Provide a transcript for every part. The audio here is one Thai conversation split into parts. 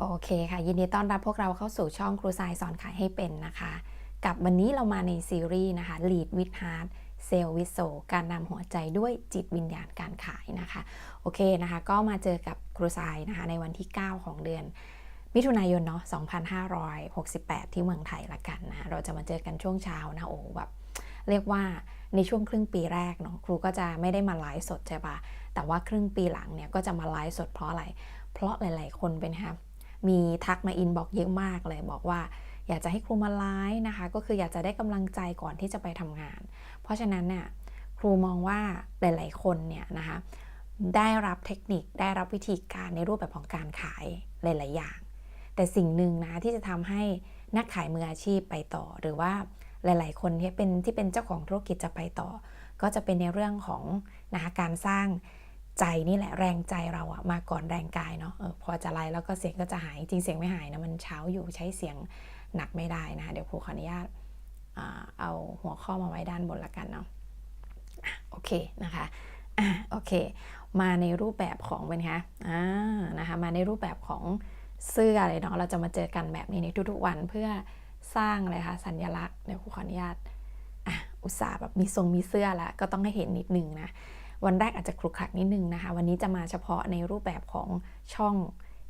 โอเคค่ะ ยินดีต้อนรับพวกเราเข้าสู่ช่องครูสายสอนขายให้เป็นนะคะ กับวันนี้เรามาในซีรีส์นะคะ Lead with Heart Sell with Soul การนำหัวใจด้วยจิตวิญญาณการขายนะคะ โอเคนะคะ ก็มาเจอกับครูสายนะคะ ในวันที่ 9 ของเดือนมิถุนายนเนาะ 2568 ที่เมืองไทยละกันนะ เราจะมาเจอกันช่วงเช้านะโอ้แบบเรียกว่าในช่วงครึ่งปีแรกเนาะครูก็จะไม่ได้มาไลฟ์สดใช่ปะแต่ว่าครึ่งปีหลังเนี่ยก็จะมาไลฟ์สดเพราะอะไร เพราะหลาย ๆ คนเป็นครับ มีทักมาอินบอกเยอะมากเลยบอกว่าอยากจะให้ครูมาไลฟ์นะคะ ก็คืออยากจะได้กำลังใจก่อนที่จะไปทำงาน เพราะฉะนั้นเนี่ยครูมองว่าหลาย ๆ คนเนี่ยนะคะได้รับเทคนิคได้รับวิธีการในรูปแบบของการขายหลาย ๆ อย่าง แต่สิ่งหนึ่งนะที่จะทำให้นักขายมืออาชีพไปต่อ หรือว่าหลาย ๆ คนที่เป็นที่เป็นเจ้าของธุรกิจจะไปต่อ ก็จะเป็นในเรื่องของนะคะการสร้าง ใจนี่แหละแรงใจเราอะมาก่อนแรงกายเนาะออพอจะไล่แล้วก็เสียงก็จะหาย จริงเสียงไม่หายนะมันเช้าอยู่ใช้เสียงหนักไม่ได้นะคะเดี๋ยวครูขออนุญาตเอาหัวข้อมาไว้ด้านบนละกันเนาะโอเคนะคะอะโอเค มาในรูปแบบของเป็นคะอ่านะคะมาในรูปแบบของเสื้อเลยเนาะเราจะมาเจอกันแบบนี้ในทุกๆวันเพื่อสร้างอะไรคะสัญลักษณ์เดี๋ยวครูขออนุญาตอะอุตส่าห์แบบมีทรงมีเสื้อล้วก็ต้องให้เห็นนิดนึงนะ วันแรกอาจจะคลุกคลักนิดนึงนะคะ วันนี้จะมาเฉพาะในรูปแบบของช่อง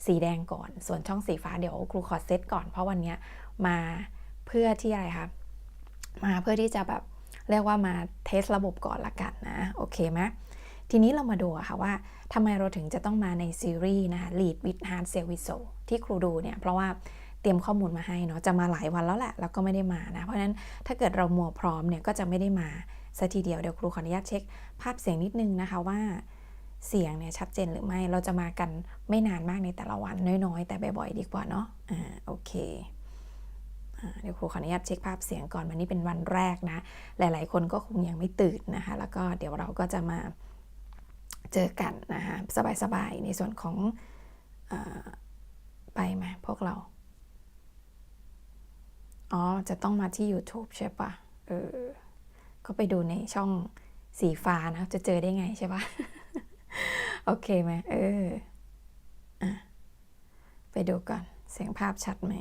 สีแดงก่อน ส่วนช่องสีฟ้าเดี๋ยวครูขอเซตก่อน เพราะวันนี้มาเพื่อที่อะไรคะ มาเพื่อที่จะแบบเรียกว่ามาเทสระบบก่อนละกันนะ โอเคไหมทีนี้เรามาดูค่ะว่าทำไมเราถึงจะต้องมาในซีรีส์นะคะ Lead with Heart Sell with Soul ที่ครูดูเนี่ย เพราะว่าเตรียมข้อมูลมาให้เนาะ จะมาหลายวันแล้วแหละ แล้วก็ไม่ได้มานะ เพราะฉะนั้นถ้าเกิดเรามัวพร้อมเนี่ยก็จะไม่ได้มาสัทีเดียวเดี๋ยวครูขออนุญาตเช็ค ภาพเสียงนิดนึงนะคะว่าเสียงเนี่ยชัดเจนหรือไม่เราจะมากันไม่นานมากในแต่ละวันน้อยๆ แต่บ่อยๆดีกว่าเนาะอ่าโอเคเดี๋ยวครูขออนุญาตเช็คภาพเสียงก่อนวันนี้เป็นวันแรกนะ หลายๆ คนก็คงยังไม่ตื่นนะคะ แล้วก็เดี๋ยวเราก็จะมาเจอกันนะคะสบายๆ ในส่วนของอไปไหมพวกเรา อ๋อ จะต้องมาที่ YouTube ใช่ปะเออ ก็ไปดูในช่องสีฟ้านะจะเจอได้ไงใช่ปะโอเคไหมเอออะไปดูก่อนเสียงภาพชัดไหม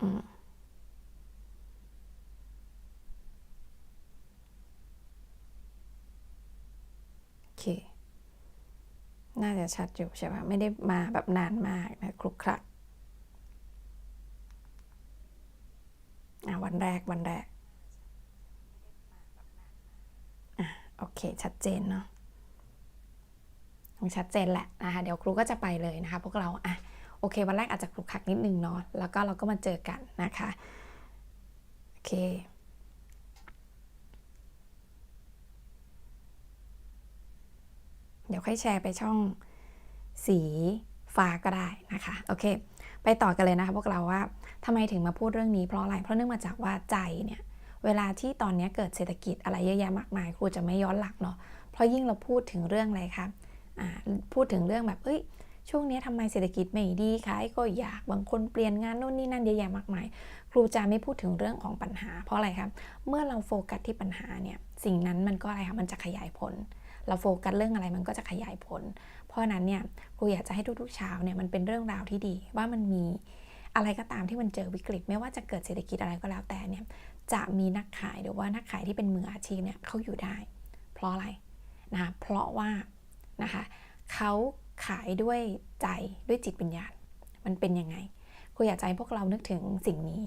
อืมโอเค น่าจะชัดอยู่ใช่ปะไม่ได้มาแบบนานมากนะคลุกคลักอะ วันแรกวันแรกโอเค ชัดเจนเนาะชัดเจนแหละนะคะเดี๋ยวครูก็จะไปเลยนะคะ พวกเราอะโอเค วันแรกอาจจะคลุกคลักนิดนึงเนาะแล้วก็เราก็มาเจอกันนะคะโอเคเดี๋ยวค่อยแชร์ไปช่องสีฟ้าก็ได้นะคะ โอเค ไปต่อกันเลยนะคะพวกเราว่าทำไมถึงมาพูดเรื่องนี้เพราะอะไร เพราะเนื่องมาจากว่าใจเนี่ยเวลาที่ตอนนี้เกิดเศรษฐกิจอะไรเยอะแยะมากมายครูจะไม่ย้อนหลักเนาะเพราะยิ่งเราพูดถึงเรื่องอะไรคะพูดถึงเรื่องแบบเอ้ยช่วงนี้ทำไมเศรษฐกิจไม่ดีขายก็อยากบางคนเปลี่ยนงานโน่นนี่นั่นเยอะแยะมากมาย ครูจะไม่พูดถึงเรื่องของปัญหา เพราะอะไรครับ เมื่อเราโฟกัสที่ปัญหาเนี่ยสิ่งนั้นมันก็อะไรคะมันจะขยายผล เราโฟกัสเรื่องอะไรมันก็จะขยายผล เพราะนั้นเนี่ยครูอยากจะให้ทุกๆเช้าเนี่ยมันเป็นเรื่องราวที่ดีว่ามันมีอะไรก็ตามที่มันเจอวิกฤต ไม่ว่าจะเกิดเศรษฐกิจอะไรก็แล้วแต่เนี่ยจะมีนักขายหรือว่านักขายที่เป็นมืออาชีพเนี่ยเขาอยู่ได้ เพราะอะไรนะคะเพราะว่านะคะเขาขายด้วยใจด้วยจิตวิญญาณมันเป็นยังไงครูอยากให้พวกเรานึกถึงสิ่งนี้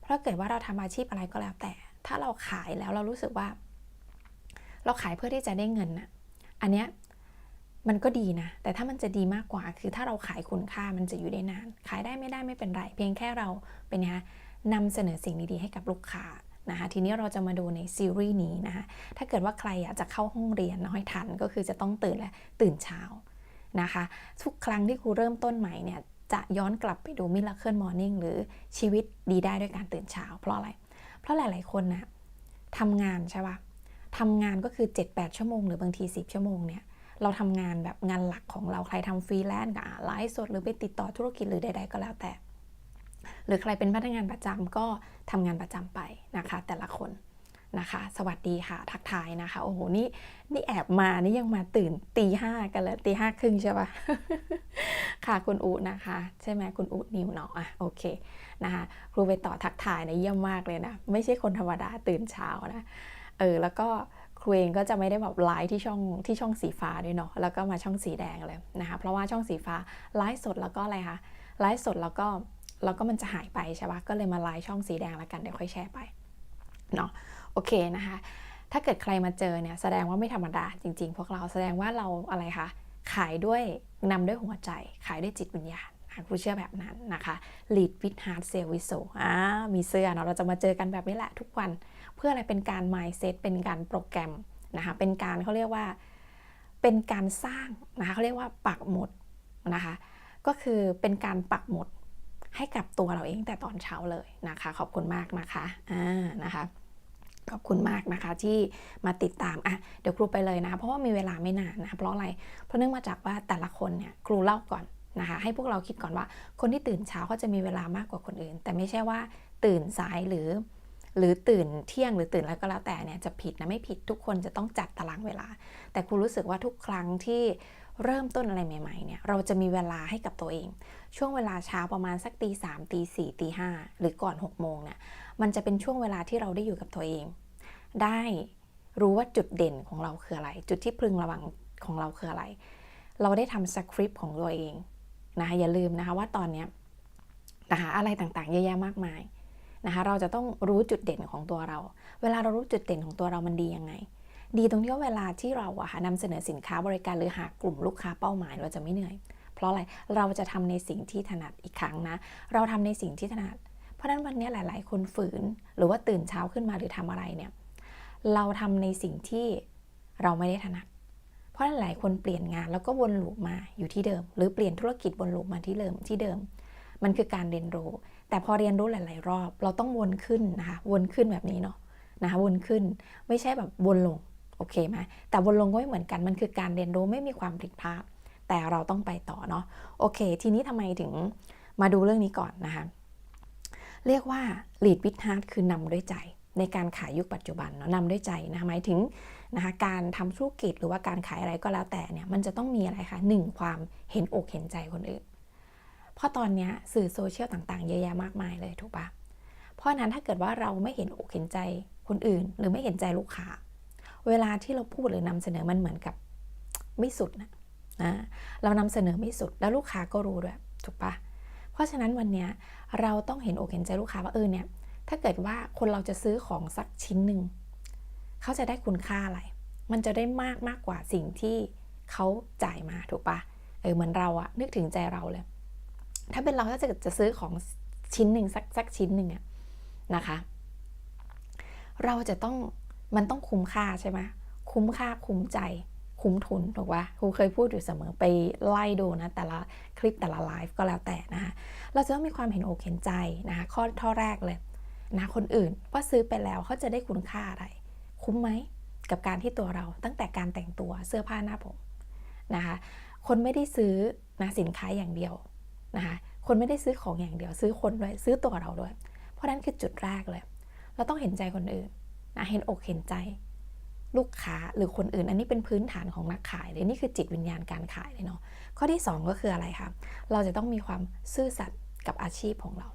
เพราะเกิดว่าเราทำอาชีพอะไรก็แล้วแต่ ถ้าเราขายแล้วเรารู้สึกว่า เราขายเพื่อที่จะได้เงินนะ อันเนี้ยมันก็ดีนะ แต่ถ้ามันจะดีมากกว่า คือถ้าเราขายคุณค่ามันจะอยู่ได้นาน ขายได้ไม่ได้ไม่เป็นไร เพียงแค่เราเป็นนะนำเสนอสิ่งดีๆให้กับลูกค้านะคะทีนี้เราจะมาดูในซีรีส์นี้นะคะถ้าเกิดว่าใครอยากจะเข้าห้องเรียนน้อยทันก็คือจะต้องตื่นและตื่นเช้านะคะ ทุกครั้งที่ครูเริ่มต้นใหม่เนี่ยจะย้อนกลับไปดูมิลเลอร์เคิลมอร์นิ่งหรือชีวิตดีได้ด้วยการตื่นเช้า เพราะอะไร เพราะหลาย ๆ คนนะทำงานใช่ปะ ทำงานก็คือ 7-8 ชั่วโมง หรือบางที 10 ชั่วโมงเนี่ยเราทำงานแบบงานหลักของเราใครทำฟรีแลนซ์กับไลฟ์สดหรือไปติดต่อธุรกิจหรือใด ๆ ก็แล้วแต่ หรือใครเป็นพนักงานประจำก็ทำงานประจำไปนะคะ แต่ละคนนะคะ สวัสดีค่ะ ทักทายนะคะ โอ้โห นี่ นี่แอบมา นี่ยังมาตื่นตีห้ากันแล้วตีห้าครึ่งใช่ปะค่ะ คุณอูนะคะ ใช่ไหมคุณอูนิวเนาะอะ โอเค นะคะ ครูไปต่อทักทายนะเยี่ยมมากเลยนะ ไม่ใช่คนธรรมดาตื่นเช้านะ เออแล้วก็ครูเองก็จะไม่ได้แบบไลฟ์ที่ช่องที่ช่องสีฟ้าด้วยเนาะแล้วก็มาช่องสีแดงเลยนะคะเพราะว่าช่องสีฟ้าไลฟ์สดแล้วก็อะไรคะไลฟ์สดแล้วก็แล้วก็มันจะหายไปใช่ปะก็เลยมาไลฟ์ช่องสีแดงแล้วกันเดี๋ยวค่อยแชร์ไปเนาะโอเคนะคะ ถ้าเกิดใครมาเจอเนี่ยแสดงว่าไม่ธรรมดาจริง ๆ พวกเราแสดงว่าเราอะไรคะขายด้วยนำด้วยหัวใจ ขายด้วยจิตวิญญาณครูเชื่อแบบนั้นนะคะ lead with heart sell with soul อ่ามีเสื้อเนาะเราจะมาเจอกันแบบนี้แหละทุกวัน พื่ออะไรเป็นการ mindset เป็นการโปรแกรมนะคะเป็นการเขาเรียกว่าเป็นการสร้างนะคะเขาเรียกว่าปักหมุดนะคะก็คือเป็นการปักหมุดให้กับตัวเราเองแต่ตอนเช้าเลยนะคะ ขอบคุณมากนะคะอ่านะคะขอบคุณมากนะคะที่มาติดตามอะเดี๋ยวครูไปเลยนะเพราะว่ามีเวลาไม่นานนะคะเพราะอะไรเพราะเนื่องมาจากว่าแต่ละคนเนี่ยครูเล่าก่อนนะคะ ให้พวกเราคิดก่อนว่า คนที่ตื่นเช้าเขาจะมีเวลามากกว่าคนอื่น แต่ไม่ใช่ว่าตื่นสายหรือ หรือตื่นเที่ยงหรือตื่นแล้วก็แล้วแต่เนี่ยจะผิดนะไม่ผิดทุกคนจะต้องจัดตารางเวลา แต่ครูรู้สึกว่าทุกครั้งที่เริ่มต้นอะไรใหม่ๆเนี่ยเราจะมีเวลาให้กับตัวเอง ช่วงเวลาเช้าประมาณสักตีสามตีสี่ตีห้าหรือก่อน6กโมงเนี่ยมันจะเป็นช่วงเวลาที่เราได้อยู่กับตัวเอง ได้รู้ว่าจุดเด่นของเราคืออะไร จุดที่พึงระวังของเราคืออะไร เราได้ทำสคริปต์ของตัวเองนะคะอย่าลืมนะคะว่าตอนนี้นะคะอะไรต่างๆเยอะแยะมากมาย นะคะเราจะต้องรู้จุดเด่นของตัวเรา เวลาเรารู้จุดเด่นของตัวเรามันดียังไง ดีตรงที่ว่าเวลาที่เราอะค่ะนำเสนอสินค้าบริการหรือหากลุ่มลูกค้าเป้าหมายเราจะไม่เหนื่อย เพราะอะไรเราจะทำในสิ่งที่ถนัดอีกครั้งนะ เราทำในสิ่งที่ถนัด เพราะฉะนั้นวันนี้หลาย ๆ คนฝืนหรือว่าตื่นเช้าขึ้นมาหรือทำอะไรเนี่ยเราทำในสิ่งที่เราไม่ได้ถนัด เพราะหลายคนเปลี่ยนงานแล้วก็วนลูปมาอยู่ที่เดิม หรือเปลี่ยนธุรกิจวนลูปมาที่เดิมที่เดิม มันคือการเรียนรู้ แต่พอเรียนรู้หลาย ๆ รอบ เราต้องวนขึ้นนะคะ วนขึ้นแบบนี้เนาะนะคะวนขึ้นไม่ใช่แบบวนลงโอเคไหมแต่วนลงก็ไม่เหมือนกันมันคือการเรียนรู้ไม่มีความผิดพลาดแต่เราต้องไปต่อเนาะโอเค ทีนี้ทำไมถึงมาดูเรื่องนี้ก่อนนะคะ เรียกว่า lead with heart คือนำด้วยใจในการขายยุคปัจจุบันเนาะนำด้วยใจนะหมายถึงนะคะการทำธุรกิจหรือว่าการขายอะไรก็แล้วแต่เนี่ยมันจะต้องมีอะไรคะหนึ่งความเห็นอกเห็นใจคนอื่น เพราะตอนนี้สื่อโซเชียลต่างๆ เยอะแยะมากมายเลยถูกปะเพราะนั้นถ้าเกิดว่าเราไม่เห็นอกเห็นใจคนอื่น หรือไม่เห็นใจลูกค้า เวลาที่เราพูดหรือนำเสนอมันเหมือนกับไม่สุดนะนะเรานำเสนอไม่สุดแล้วลูกค้าก็รู้ด้วยถูกปะเพราะฉะนั้นวันนี้เราต้องเห็นอกเห็นใจลูกค้าว่าเออเนี่ยถ้าเกิดว่าคนเราจะซื้อของสักชิ้นหนึ่งเขาจะได้คุณค่าอะไร มันจะได้มากมากกว่าสิ่งที่เขาจ่ายมาถูกปะเออเหมือนเราอะนึกถึงใจเราเลย ถ้าเป็นเราถ้าจะจะซื้อของชิ้นหนึ่งสักสักชิ้นหนึ่งอะนะคะ เราจะต้องมันต้องคุ้มค่าใช่ไหมคุ้มค่าคุ้มใจคุ้มทุนถูกปะครูเคยพูดอยู่เสมอไปไล่ดูนะ แต่ละคลิปแต่ละไลฟ์ก็แล้วแต่นะคะเราจะต้องมีความเห็นอกเห็นใจนะคะข้อข้อแรกเลยนะคนอื่นว่าซื้อไปแล้วเขาจะได้คุณค่าอะไร คุ้มไหมกับการที่ตัวเราตั้งแต่การแต่งตัวเสื้อผ้าหน้าผมนะคะคนไม่ได้ซื้อนะสินค้าอย่างเดียว นะคะคนไม่ได้ซื้อของอย่างเดียว ซื้อคนด้วยซื้อตัวเราด้วย เพราะนั้นคือจุดแรกเลย เราต้องเห็นใจคนอื่นนะเห็นอกเห็นใจ ลูกค้าหรือคนอื่น อันนี้เป็นพื้นฐานของนักขายเลยนี่คือจิตวิญญาณการขายเลยเนาะข้อที่ 2 ก็คืออะไรคะเราจะต้องมีความซื่อสัตย์กับอาชีพของเรา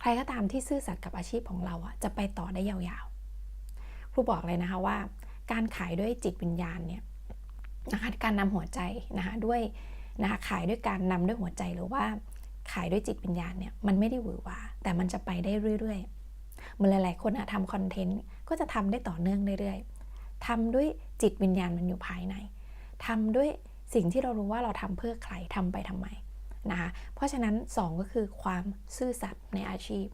ใครก็ตามที่ซื่อสัตย์กับอาชีพของเราอะจะไปต่อได้ยาวๆครูบอกเลยนะคะว่า การขายด้วยจิตวิญญาณเนี่ยนะคะการนำหัวใจนะคะด้วย นะคะขายด้วยการนำด้วยหัวใจหรือว่าขายด้วยจิตวิญญาณเนี่ยมันไม่ได้หวือหวาแต่มันจะไปได้เรื่อยๆเมือนหลายๆคนอะทำคอนเทนต์ก็จะทำได้ต่อเนื่องเรื่อยๆทำด้วยจิตวิญญาณมันอยู่ภายในทำด้วยสิ่งที่เรารู้ว่าเราทำเพื่อใครทำไปทำไมนะคะเพราะฉะนั้น 2 ก็คือความซื่อสัตย์ในอาชีพ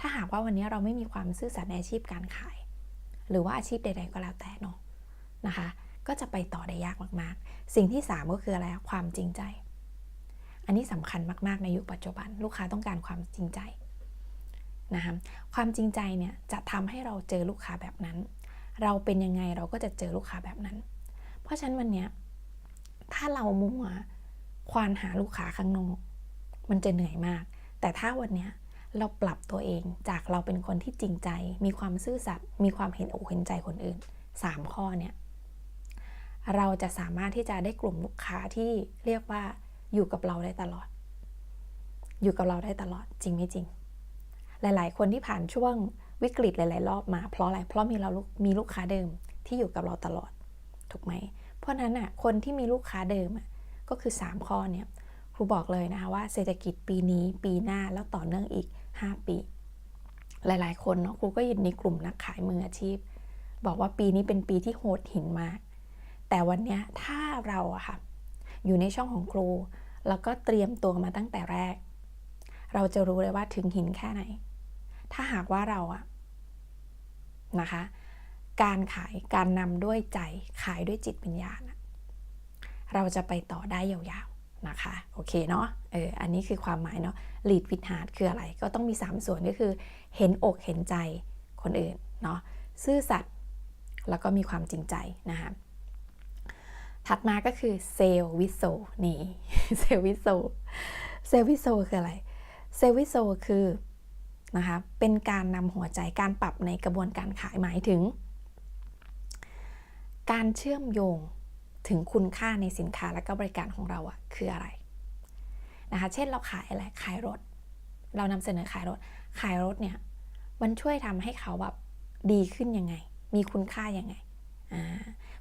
ถ้าหากว่าวันนี้เราไม่มีความซื่อสัตย์ในอาชีพการขาย หรือว่าอาชีพใด ๆ ก็แล้วแต่เนาะนะคะ ก็จะไปต่อได้ยากมากๆ สิ่งที่ 3 ก็คืออะไรความจริงใจ อันนี้สำคัญมากๆ ในยุคปัจจุบัน ลูกค้าต้องการความจริงใจนะคะความจริงใจเนี่ยจะทำให้เราเจอลูกค้าแบบนั้น เราเป็นยังไงเราก็จะเจอลูกค้าแบบนั้น เพราะฉะนั้นวันนี้ถ้าเรามัวควานหาลูกค้าข้างนอก มันจะเหนื่อยมาก แต่ถ้าวันนี้เราปรับตัวเองจากเราเป็นคนที่จริงใจ มีความซื่อสัตย์มีความเห็นอกเห็นใจคนอื่น 3 ข้อเนี่ย เราจะสามารถที่จะได้กลุ่มลูกค้าที่เรียกว่าอยู่กับเราได้ตลอด อยู่กับเราได้ตลอดจริงไม่จริง หลาย ๆ คนที่ผ่านช่วงวิกฤตหลาย ๆ รอบมา เพราะอะไร เพราะมีเรามีลูกค้าเดิมที่อยู่กับเราตลอด ถูกไหม เพราะนั้นอะคนที่มีลูกค้าเดิมอะก็คือ 3 ข้อเนี่ยครูบอกเลยนะคะว่าเศรษฐกิจปีนี้ปีหน้าแล้วต่อเนื่องอีก 5 ปี หลาย ๆ คนเนาะครูก็ยินในกลุ่มนักขายมืออาชีพ บอกว่าปีนี้เป็นปีที่โหดหินมาก แต่วันนี้ถ้าเราอะค่ะอยู่ในช่องของครู แล้วก็เตรียมตัวมาตั้งแต่แรก เราจะรู้เลยว่าถึงหินแค่ไหน ถ้าหากว่าเราอะนะคะ การขายการนำด้วยใจขายด้วยจิตวิญญาณเราจะไปต่อได้ยาวๆนะคะ โอเคเนาะเอออันนี้คือความหมายเนาะ lead with heart คืออะไร ก็ต้องมี 3 ส่วนก็คือเห็นอกเห็นใจคนอื่นเนาะซื่อสัตย์แล้วก็มีความจริงใจนะคะ ถัดมาก็คือเซลวิโซนี่เซลวิโซเซลวิโซคืออะไรเซลวิโซคือนะคะเป็นการนำหัวใจการปรับในกระบวนการขายหมายถึง การเชื่อมโยงถึงคุณค่าในสินค้าและก็บริการของเราอะคืออะไรนะคะเช่นเราขายอะไรขายรถ เรานำเสนอขายรถ ขายรถเนี่ยมันช่วยทำให้เขาแบบดีขึ้นยังไง มีคุณค่ายังไงอ่า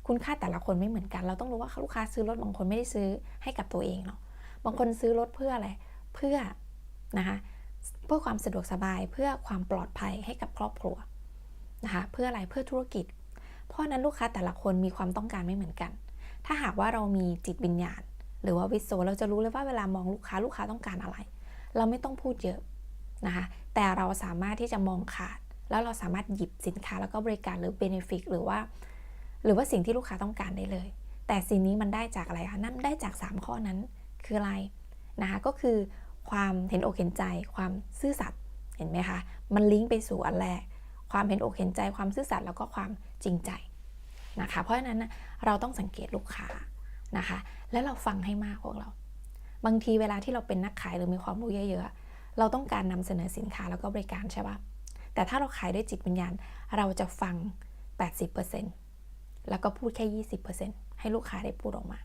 คุณค่าแต่ละคนไม่เหมือนกัน เราต้องรู้ว่าลูกค้าซื้อรถบางคนไม่ได้ซื้อให้กับตัวเองเนาะบางคนซื้อรถเพื่ออะไรเพื่อนะคะเพื่อความสะดวกสบายเพื่อความปลอดภัยให้กับครอบครัวนะคะเพื่ออะไรเพื่อธุรกิจ เพราะนั้นลูกค้าแต่ละคนมีความต้องการไม่เหมือนกัน ถ้าหากว่าเรามีจิตวิญญาณ หรือว่าวิโซเราจะรู้เลยว่าเวลามองลูกค้าลูกค้าต้องการอะไร เราไม่ต้องพูดเยอะนะคะแต่เราสามารถที่จะมองขาด แล้วเราสามารถหยิบสินค้าแล้วก็บริการหรือเบนฟิตหรือว่า หรือว่าสิ่งที่ลูกค้าต้องการได้เลย แต่สิ่งนี้มันได้จากอะไรคะนั่นได้จาก 3 ข้อนั้นคืออะไรนะคะก็คือความเห็นอกเห็นใจ ความซื่อสัตย์เห็นไหมคะมันลิงก์ไปสู่อันแรกความเห็นอกเห็นใจความซื่อสัตย์แล้วก็ความจริงใจนะคะเพราะฉะนั้นนะเราต้องสังเกตลูกค้านะคะ แล้วเราฟังให้มากพวกเรา บางทีเวลาที่เราเป็นนักขายหรือมีความรู้เยอะๆเราต้องการนำเสนอสินค้าแล้วก็บริการใช่ปะแต่ถ้าเราขายด้วยจิตวิญญาณ เราจะฟัง 80% แล้วก็พูดแค่ 20%ให้ลูกค้าได้พูดออกมา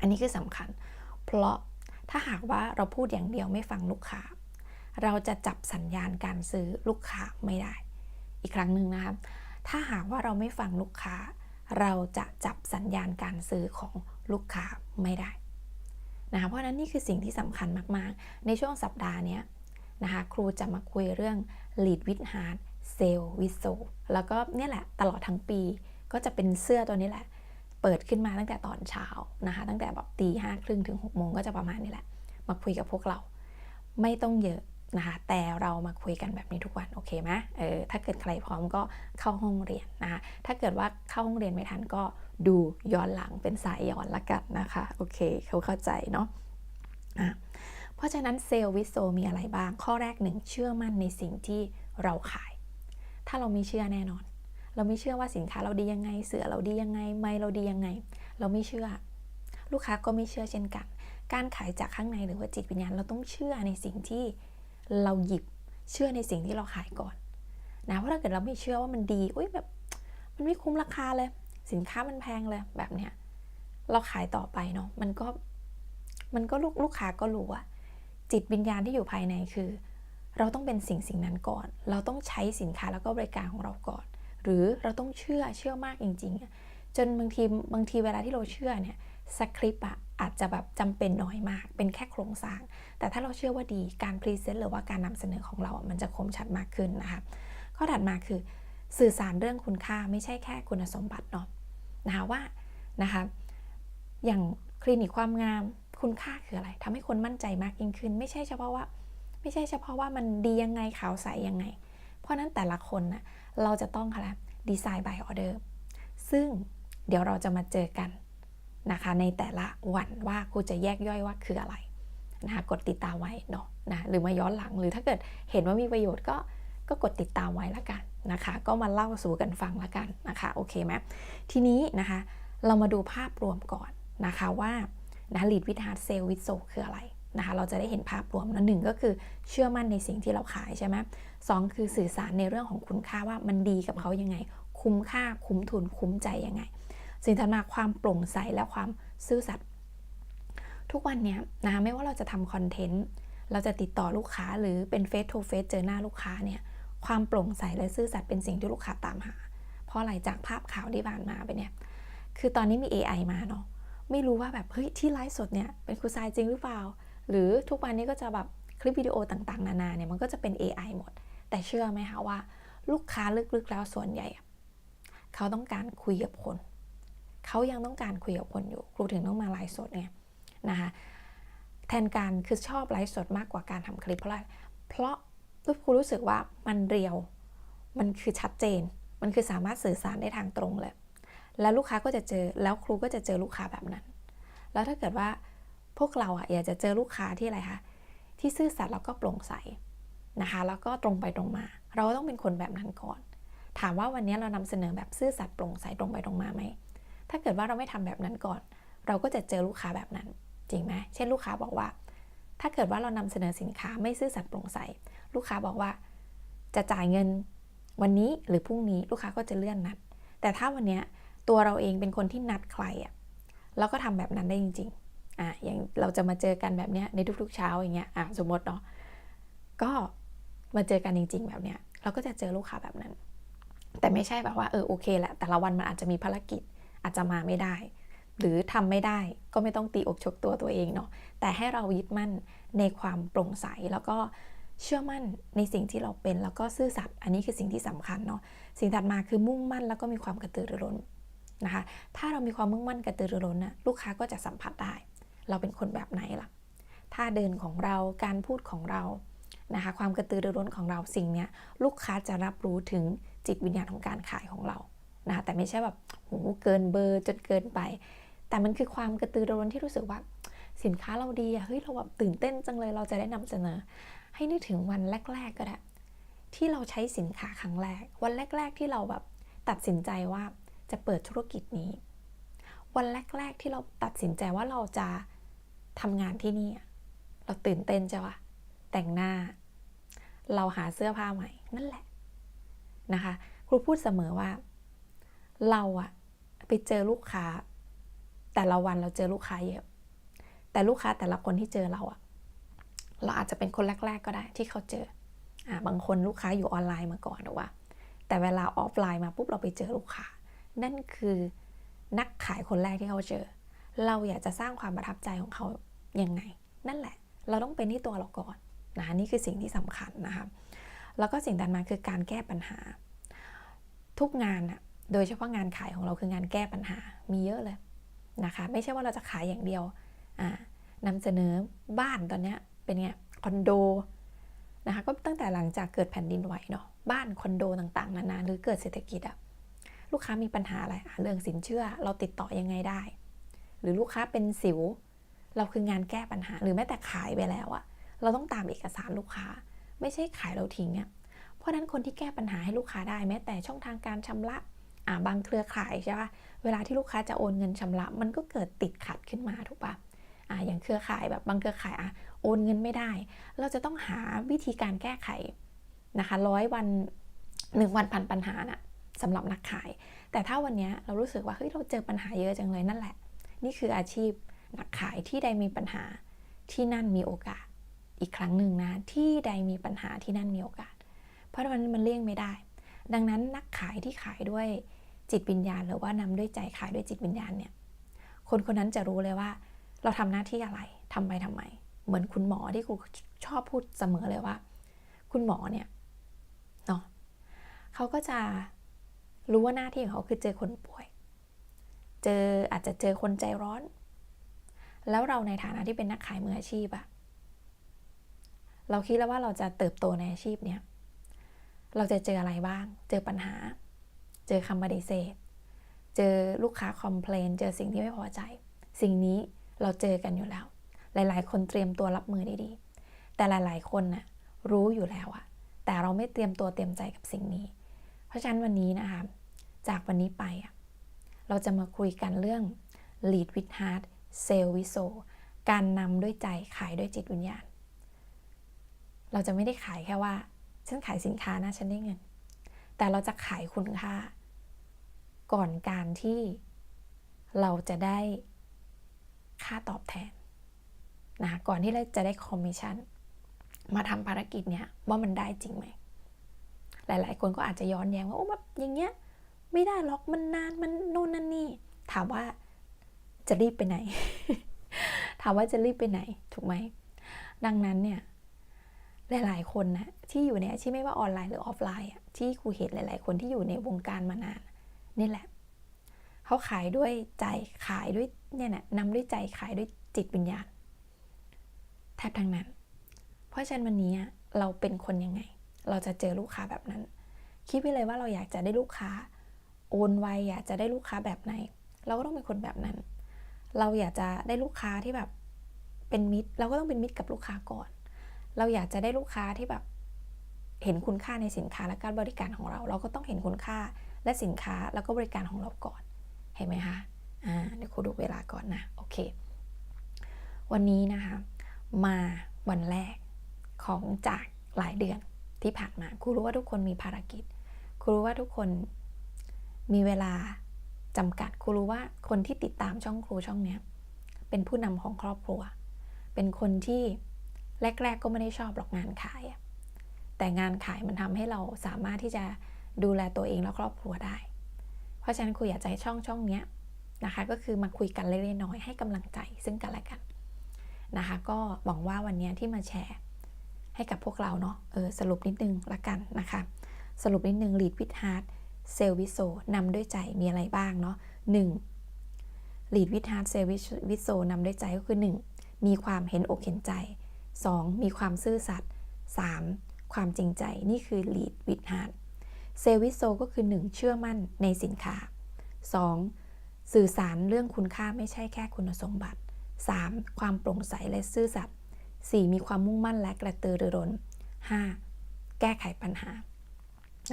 อันนี้คือสำคัญ เพราะถ้าหากว่าเราพูดอย่างเดียวไม่ฟังลูกค้า เราจะจับสัญญาณการซื้อลูกค้าไม่ได้ อีกครั้งหนึ่งนะครับถ้าหากว่าเราไม่ฟังลูกค้า เราจะจับสัญญาณการซื้อของลูกค้าไม่ได้นะคะเพราะนั้นนี่คือสิ่งที่สำคัญมาก ๆ ในช่วงสัปดาห์นี้นะคะครูจะมาคุยเรื่อง lead with heart sell with soul แล้วก็เนี่ยแหละตลอดทั้งปี ก็จะเป็นเสื้อตัวนี้แหละ เปิดขึ้นมาตั้งแต่ตอนเช้านะคะ ตั้งแต่แบบตีห้าครึ่งถึง6กโมงก็จะประมาณนี้แหละ มาคุยกับพวกเรา ไม่ต้องเยอะนะคะ แต่เรามาคุยกันแบบนี้ทุกวัน โอเคไหมเออ ถ้าเกิดใครพร้อมก็เข้าห้องเรียนนะคะ ถ้าเกิดว่าเข้าห้องเรียนไม่ทันก็ดูย้อนหลังเป็นสายย้อนละกันนะคะ โอเค เขาเข้าใจเนาะะเพราะฉะนั้นเซลล์วิโซมีอะไรบ้าง ข้อแรกหนึ่งเชื่อมั่นในสิ่งที่เราขาย ถ้าเราม่เชื่อแน่นอน เราไม่เชื่อว่าสินค้าเราดียังไง เสือเราดียังไง ไม่เราดียังไง เราไม่เชื่อ ลูกค้าก็ไม่เชื่อเช่นกัน การขายจากข้างในหรือว่าจิตวิญญาณเราต้องเชื่อในสิ่งที่เราหยิบ เชื่อในสิ่งที่เราขายก่อนนะ เพราะถ้าเกิดเราไม่เชื่อว่ามันดีอุ้ยแบบ มันไม่คุ้มราคาเลย สินค้ามันแพงเลยแบบเนี้ย เราขายต่อไปเนาะ มันก็ มันก็ลูกลูกค้าก็รู้อะจิตวิญญาณที่อยู่ภายในคือ เราต้องเป็นสิ่งสิ่งนั้นก่อน เราต้องใช้สินค้าแล้วก็บริการของเราก่อน หรือเราต้องเชื่อเชื่อมากจริงๆ จนบางทีบางทีเวลาที่เราเชื่อเนี่ยสคริปต์อะอาจจะแบบจำเป็นน้อยมาก เป็นแค่โครงสร้าง แต่ถ้าเราเชื่อว่าดีการพรีเซนต์หรือว่าการนำเสนอของเรา มันจะคมชัดมากขึ้นนะคะข้อถัดมาคือสื่อสารเรื่องคุณค่าไม่ใช่แค่คุณสมบัติเนาะนะคะว่านะคะอย่างคลินิกความงามคุณค่าคืออะไรทำให้คนมั่นใจมากยิ่งขึ้น ไม่ใช่เฉพาะว่า ไม่ใช่เฉพาะว่ามันดียังไงขาวใสยังไง เพราะนั้นแต่ละคนนะเราจะต้องค่ะดีไซน์บายออเดอร์ซึ่งเดี๋ยวเราจะมาเจอกันนะคะ ในแต่ละวันว่าครูจะแยกย่อยว่าคืออะไรนะคะกดติดตามไว้เนาะนะหรือมาย้อนหลังหรือถ้าเกิดเห็นว่ามีประโยชน์ก็ก็กดติดตามไว้ละกันนะคะ ก็มาเล่าสู่กันฟังละกันนะคะโอเคไหมทีนี้นะคะ เรามาดูภาพรวมก่อนนะคะว่านะลีดวิทาร์เซลวิโซคืออะไร นะคะเราจะได้เห็นภาพรวมนะหนึ่งก็คือเชื่อมั่นในสิ่งที่เราขายใช่ไหมสองคือสื่อสารในเรื่องของคุณค่าว่ามันดีกับเขายังไง คุ้มค่าคุ้มทุนคุ้มใจยังไง สิ่งถัดมาความโปร่งใสและความซื่อสัตย์ทุกวันนี้นะคะไม่ว่าเราจะทำคอนเทนต์เราจะติดต่อลูกค้าหรือเป็นเฟสทูเฟสเจอหน้าลูกค้าเนี่ยความโปร่งใสและซื่อสัตย์เป็นสิ่งที่ลูกค้าตามหา เพราะอะไรจากภาพข่าวที่ผ่านมาไปเนี่ยคือตอนนี้มี AI มาเนาะไม่รู้ว่าแบบเฮ้ยที่ไลฟ์สดเนี่ยเป็นครูทรายจริงหรือเปล่า หรือทุกวันนี้ก็จะแบบคลิปวิดีโอต่างๆ นานาเนี่ยมันก็จะเป็น AI หมด แต่เชื่อไหมคะว่า ลูกค้าลึกๆแล้วส่วนใหญ่ เขาต้องการคุยกับคน เขายังต้องการคุยกับคนอยู่ครูถึงต้องมาไลฟ์สดไงนะคะแทนการคือชอบไลฟ์สดมากกว่าการทำคลิปเพราะอะไรเพราะครูรู้สึกว่ามันเรียว มันคือชัดเจน มันคือสามารถสื่อสารได้ทางตรงเลย แล้วลูกค้าก็จะเจอแล้วครูก็จะเจอลูกค้าแบบนั้น แล้วถ้าเกิดว่า พวกเราอะอยากจะเจอลูกค้าที่อะไรคะที่ซื่อสัตย์แล้วก็โปร่งใสนะคะ แล้วก็ตรงไปตรงมา เราต้องเป็นคนแบบนั้นก่อน ถามว่าวันนี้เรานำเสนอแบบซื่อสัตย์โปร่งใสตรงไปตรงมาไหมถ้าเกิดว่าเราไม่ทำแบบนั้นก่อน เราก็จะเจอลูกค้าแบบนั้น จริงไหมเช่นลูกค้าบอกว่า ถ้าเกิดว่าเรานำเสนอสินค้าไม่ซื่อสัตย์โปร่งใส ลูกค้าบอกว่า จะจ่ายเงินวันนี้หรือพรุ่งนี้ลูกค้าก็จะเลื่อนนัด แต่ถ้าวันนี้ตัวเราเองเป็นคนที่นัดใครอะเราก็ทำแบบนั้นได้จริง อะอย่างเราจะมาเจอกันแบบเนี้ยในทุกๆเช้าอย่างเงี้ยอะสมมติเนาะก็มาเจอกันจริง ๆ แบบเนี้ยเราก็จะเจอลูกค้าแบบนั้น แต่ไม่ใช่แบบว่าเออโอเคแหละแต่ละวันมันอาจจะมีภารกิจอาจจะมาไม่ได้ หรือทำไม่ได้ก็ไม่ต้องตีอกชกตัวตัวเองเนาะแต่ให้เรายึดมั่นในความโปร่งใสแล้วก็เชื่อมั่นในสิ่งที่เราเป็นแล้วก็ซื่อสัตย์อันนี้คือสิ่งที่สำคัญเนาะสิ่งถัดมาคือมุ่งมั่นแล้วก็มีความกระตือรือร้นนะคะ ถ้าเรามีความมุ่งมั่นกระตือรือร้นนะลูกค้าก็จะสัมผัสได้ เราเป็นคนแบบไหนล่ะท่าเดินของเราการพูดของเรานะคะความกระตือรือร้นของเราสิ่งเนี้ยลูกค้าจะรับรู้ถึงจิตวิญญาณของการขายของเรานะคะแต่ไม่ใช่แบบโหเกินเบอร์จนเกินไป แต่มันคือความกระตือรือร้นที่รู้สึกว่า สินค้าเราดีอะเฮ้ยเราแบบตื่นเต้นจังเลยเราจะได้นำเสนอ ให้นึกถึงวันแรก ๆ ก็ได้ที่เราใช้สินค้าครั้งแรก วันแรก ๆ ที่เราแบบตัดสินใจว่าจะเปิดธุรกิจนี้ วันแรก ๆ ที่เราตัดสินใจว่าเราจะ ทำงานที่นี่ เราตื่นเต้นใช่ปะแต่งหน้า เราหาเสื้อผ้าใหม่ นั่นแหละนะคะ ครูพูดเสมอว่า เราอะไปเจอลูกค้า แต่ละวันเราเจอลูกค้าเยอะ แต่ลูกค้าแต่ละคนที่เจอเราอะเราอาจจะเป็นคนแรก ๆ ก็ได้ที่เขาเจออ่าบางคนลูกค้าอยู่ออนไลน์มาก่อนหรือว่า แต่เวลาออฟไลน์มาปุ๊บเราไปเจอลูกค้า นั่นคือนักขายคนแรกที่เขาเจอ เราอยากจะสร้างความประทับใจของเขายังไง นั่นแหละ เราต้องเป็นที่ตัวเราก่อนนะคะนี่คือสิ่งที่สำคัญนะคะแล้วก็สิ่งต่อมาคือการแก้ปัญหา ทุกงานอะโดยเฉพาะงานขายของเราคืองานแก้ปัญหามีเยอะเลยนะคะ ไม่ใช่ว่าเราจะขายอย่างเดียวนำเสนอบ้านตอนนี้เป็นไงคอนโดนะคะก็ตั้งแต่หลังจากเกิดแผ่นดินไหวเนาะบ้านคอนโดต่างๆนานาหรือเกิดเศรษฐกิจอะลูกค้ามีปัญหาอะไรเรื่องสินเชื่อเราติดต่อยังไงได้ หรือลูกค้าเป็นสิว เราคืองานแก้ปัญหา หรือแม้แต่ขายไปแล้วอะเราต้องตามเอกสารลูกค้า ไม่ใช่ขายเราทิ้งอะเพราะนั้นคนที่แก้ปัญหาให้ลูกค้าได้แม้แต่ช่องทางการชำระอ่าบางเครือข่ายใช่ปะเวลาที่ลูกค้าจะโอนเงินชำระ มันก็เกิดติดขัดขึ้นมาถูกปะอ่าอย่างเครือข่ายแบบบางเครือข่ายอะโอนเงินไม่ได้ เราจะต้องหาวิธีการแก้ไขนะคะร้อยวันหนึ่งวันพันปัญหานะ่ะสำหรับนักขาย แต่ถ้าวันนี้เรารู้สึกว่าเฮ้ยเราเจอปัญหาเยอะจังเลยนั่นแหละ นี่คืออาชีพนักขายที่ใดมีปัญหาที่นั่นมีโอกาสอีกครั้งหนึ่งนะ ที่ใดมีปัญหาที่นั่นมีโอกาส เพราะวันมันเลี่ยงไม่ได้ ดังนั้นนักขายที่ขายด้วยจิตวิญญาณ หรือว่านำด้วยใจขายด้วยจิตวิญญาณเนี่ยคนคนนั้นจะรู้เลยว่า เราทำหน้าที่อะไรทำไปทำไม เหมือนคุณหมอที่ครูชอบพูดเสมอเลยว่า คุณหมอเนี่ยเนาะเขาก็จะรู้ว่าหน้าที่ของเขาคือเจอคนป่วย เจออาจจะเจอคนใจร้อน แล้วเราในฐานะที่เป็นนักขายมืออาชีพอะเราคิดแล้วว่าเราจะเติบโตในอาชีพเนี้ยเราจะเจออะไรบ้าง เจอปัญหา เจอคำปฏิเสธ เจอลูกค้าคอมเพลน เจอสิ่งที่ไม่พอใจ สิ่งนี้เราเจอกันอยู่แล้ว หลาย ๆ คนเตรียมตัวรับมือได้ดี แต่หลาย ๆ คนน่ะรู้อยู่แล้วอะแต่เราไม่เตรียมตัวเตรียมใจกับสิ่งนี้ เพราะฉะนั้นวันนี้นะคะ จากวันนี้ไปอะ เราจะมาคุยกันเรื่อง lead with heart sell with soul การนำด้วยใจขายด้วยจิตวิญญาณ เราจะไม่ได้ขายแค่ว่า ฉันขายสินค้านะฉันได้เงิน แต่เราจะขายคุณค่า ก่อนการที่เราจะได้ค่าตอบแทนนะคะก่อนที่เราจะได้คอมมิชชั่นมาทำภารกิจเนี้ยว่ามันได้จริงไหม หลาย ๆ คนก็อาจจะย้อนแย้งว่าโอ้แบบอย่างเงี้ย ไม่ได้หรอกมันนานมันโน่นนั่นนี่ ถามว่าจะรีบไปไหน ถามว่าจะรีบไปไหน ถูกไหม ดังนั้นเนี่ย หลาย ๆ คนนะที่อยู่ในอาชีพไม่ว่าออนไลน์หรือออฟไลน์อะที่ครูเห็นหลาย ๆ คนที่อยู่ในวงการมานาน นี่แหละ เขาขายด้วยใจขายด้วยเนี่ยนะนำด้วยใจขายด้วยจิตวิญญาณแทบทั้งนั้น เพราะฉะนั้นวันนี้เราเป็นคนยังไง เราจะเจอลูกค้าแบบนั้น คิดไปเลยว่าเราอยากจะได้ลูกค้า โอนไวอยากจะได้ลูกค้าแบบไหน เราก็ต้องเป็นคนแบบนั้น เราอยากจะได้ลูกค้าที่แบบเป็นมิตร เราก็ต้องเป็นมิตรกับลูกค้าก่อน เราอยากจะได้ลูกค้าที่แบบเห็นคุณค่าในสินค้าและการบริการของเรา เราก็ต้องเห็นคุณค่าและสินค้าแล้วก็บริการของเราก่อน เห็นไหมคะ อ่า เดี๋ยวครูดูเวลาก่อนนะ โอเค วันนี้นะคะ มาวันแรกของจากหลายเดือนที่ผ่านมา ครูรู้ว่าทุกคนมีภารกิจ ครูรู้ว่าทุกคน มีเวลาจำกัดครูรู้ว่าคนที่ติดตามช่องครูช่องเนี้ยเป็นผู้นำของครอบครัว เป็นคนที่แรก ๆ ก็ไม่ได้ชอบหรอกงานขาย แต่งานขายมันทำให้เราสามารถที่จะดูแลตัวเองและครอบครัวได้ เพราะฉะนั้นครูอยากจะให้ช่องช่องเนี้ยนะคะ ก็คือมาคุยกันเล็กๆน้อยๆให้กำลังใจซึ่งกันและกันนะคะ ก็หวังว่าวันนี้ที่มาแชร์ให้กับพวกเราเนาะเออสรุปนิดนึงละกันนะคะ สรุปนิดนึง lead with heart เซลวิโซนำด้วยใจมีอะไรบ้างเนาะ 1. lead with heart เซลวิโซนำด้วยใจก็คือ 1. มีความเห็นอกเห็นใจ 2. มีความซื่อสัตย์ 3. ความจริงใจนี่คือ lead with heart เซลวิโซก็คือ 1. เชื่อมั่นในสินค้า 2. สื่อสารเรื่องคุณค่าไม่ใช่แค่คุณสมบัติ 3. ความโปร่งใสและซื่อสัตย์ 4. มีความมุ่งมั่นและกระตือรือร้น 5. แก้ไขปัญหา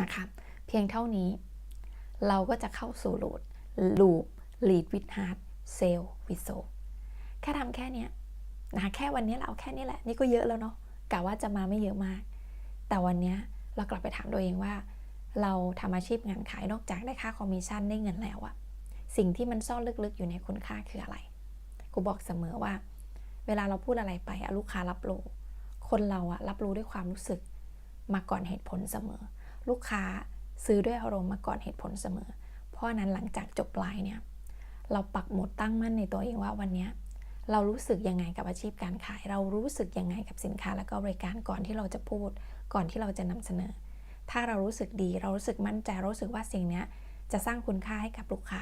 นะคะ เพียงเท่านี้ เราก็จะเข้าสู่ลูปลูป lead with heart sell with soul แค่ทำแค่เนี้ยนะคะแค่วันนี้เราเอาแค่นี้แหละ นี่ก็เยอะแล้วเนาะกะว่าจะมาไม่เยอะมาก แต่วันนี้เรากลับไปถามตัวเองว่า เราทำอาชีพงานขายนอกจากได้ค่าคอมมิชชั่นได้เงินแล้วอะสิ่งที่มันซ่อนลึกๆ อยู่ในคุณค่าคืออะไร กูบอกเสมอว่า เวลาเราพูดอะไรไปอะลูกค้ารับรู้ คนเราอะรับรู้ด้วยความรู้สึก มาก่อนเหตุผลเสมอ ลูกค้า ซื้อด้วยอารมณ์มาก่อนเหตุผลเสมอ เพราะนั้นหลังจากจบไลน์เนี่ยเราปักหมุดตั้งมั่นในตัวเองว่าวันนี้เรารู้สึกยังไงกับอาชีพการขาย เรารู้สึกยังไงกับสินค้าและก็บริการก่อนที่เราจะพูด ก่อนที่เราจะนำเสนอ ถ้าเรารู้สึกดีเรารู้สึกมั่นใจรู้สึกว่าสิ่งนี้จะสร้างคุณค่าให้กับลูกค้า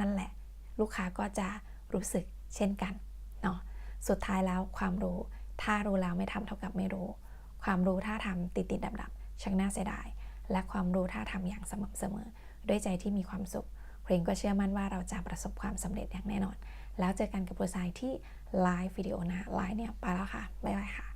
นั่นแหละ ลูกค้าก็จะรู้สึกเช่นกันเนาะสุดท้ายแล้วความรู้ ถ้ารู้แล้วไม่ทำเท่ากับไม่รู้ ความรู้ถ้าทำติดติดดับดับชักน่าเสียดาย และความรู้ถ้าทำอย่างสม่ำเสมอ ด้วยใจที่มีความสุขเพลงก็เชื่อมั่นว่าเราจะประสบความสำเร็จอย่างแน่นอน แล้วเจอกันกับโปรไซที่ไลฟ์วิดีโอนะไลฟ์เนี่ยไปแล้วค่ะ บ๊ายบายค่ะ